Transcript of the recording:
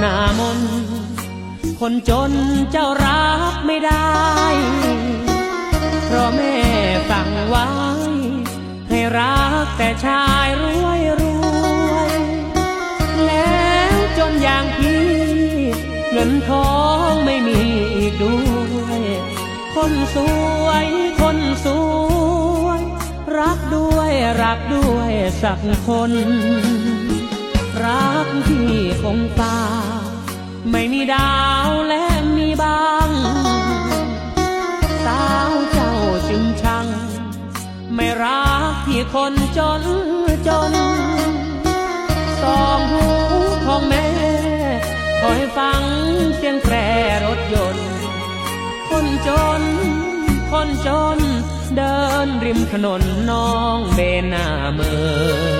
หน้ามน คนจนเจ้ารับไม่ได้ เพราะแม่สั่งไว้ ให้รักแต่ชายรวยรวย แล้วจนอย่างพี่ เงินทองไม่มีอีกด้วย คนสวยคนสวย รักด้วยรักด้วยสักคน่คงฟ้า ไม่มีดาวและมีบาง สาวเจ้าจึงชัง ไม่รักที่คนจนจน สองหูของแม่ คอยฟังเสียงแตรรถยนต์ คนจน คนจน เดินริมถนนน้องเบนหน้าเมือ